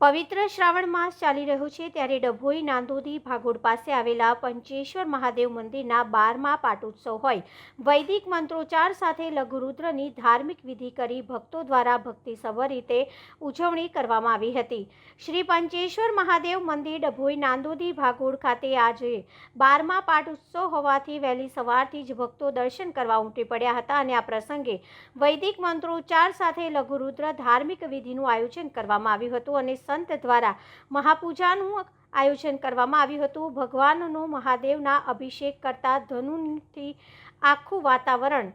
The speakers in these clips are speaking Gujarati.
પવિત્ર શ્રાવણ માસ ચાલી રહ્યો છે ત્યારે ડભોઈ નાંદોદી ભાગોળ પાસે આવેલા પંચેશ્વર મહાદેવ મંદિરના બારમા પાટોત્સવ હોય. વૈદિક મંત્રોચ્ચાર સાથે લઘુરુદ્રની ધાર્મિક વિધિ કરી ભક્તો દ્વારા ભક્તિસભર રીતે ઉજવણી કરવામાં આવી હતી. શ્રી પંચેશ્વર મહાદેવ મંદિર ડભોઈ નાંદોદી ભાગોળ ખાતે આજે બારમા પાટોત્સવ હોવાથી વહેલી સવારથી જ ભક્તો દર્શન કરવા ઉમટી પડ્યા હતા અને આ પ્રસંગે વૈદિક મંત્રોચ્ચાર સાથે લઘુરુદ્ર ધાર્મિક વિધિનું આયોજન કરવામાં આવ્યું હતું અને સંત દ્વારા મહાપૂજાનું આયોજન કરવામાં આવ્યું હતું. ભગવાનનો મહાદેવના અભિષેક કરતા ધનુથી આખું વાતાવરણ,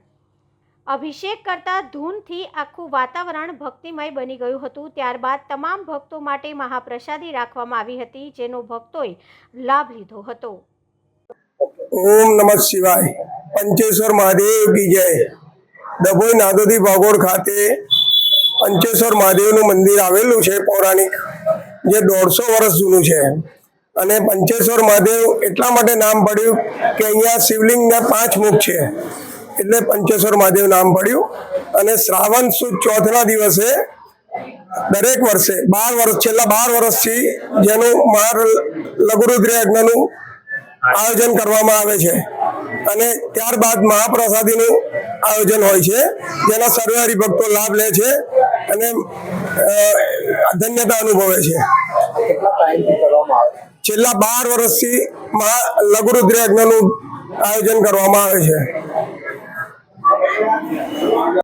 અભિષેક કરતા ધૂનથી આખું વાતાવરણ ભક્તિમય બની ગયું હતું. ત્યારબાદ તમામ ભક્તો માટે મહાપ્રસાદી રાખવામાં આવી હતી, જેનો ભક્તોએ લાભ લીધો હતો. ઓમ નમઃ શિવાય. પંચેશ્વર મહાદેવ કી જય. ડભોઈ નાદોદી ભાગોળ ખાતે પંચેશ્વર મહાદેવનું મંદિર આવેલું છે પૌરાણિક, જે દોઢસો વર્ષ જૂનું છે. અને પંચેશ્વર મહાદેવ એટલા માટે નામ પડ્યું કે અહીંયા શિવલિંગના પાંચ મુખ છે. એટલે પંચેશ્વર મહાદેવ નામ પડ્યું. અને શ્રાવણ સુદ ચોથના દિવસે દરેક વર્ષે, બાર વર્ષ છેલ્લા બાર વર્ષથી જેનું મહાર લઘુરુદ્ર યજ્ઞનું આયોજન કરવામાં આવે છે. અને ત્યારબાદ મહાપ્રસાદીનું આયોજન હોય છે. જેના સર્વે હરિભક્તો લાભ લે છે. અને ધન્યતા અનુભવે છે. છેલ્લા બાર વર્ષથી મહા લઘુરુદ્ર યજ્ઞનું આયોજન કરવામાં આવે છે.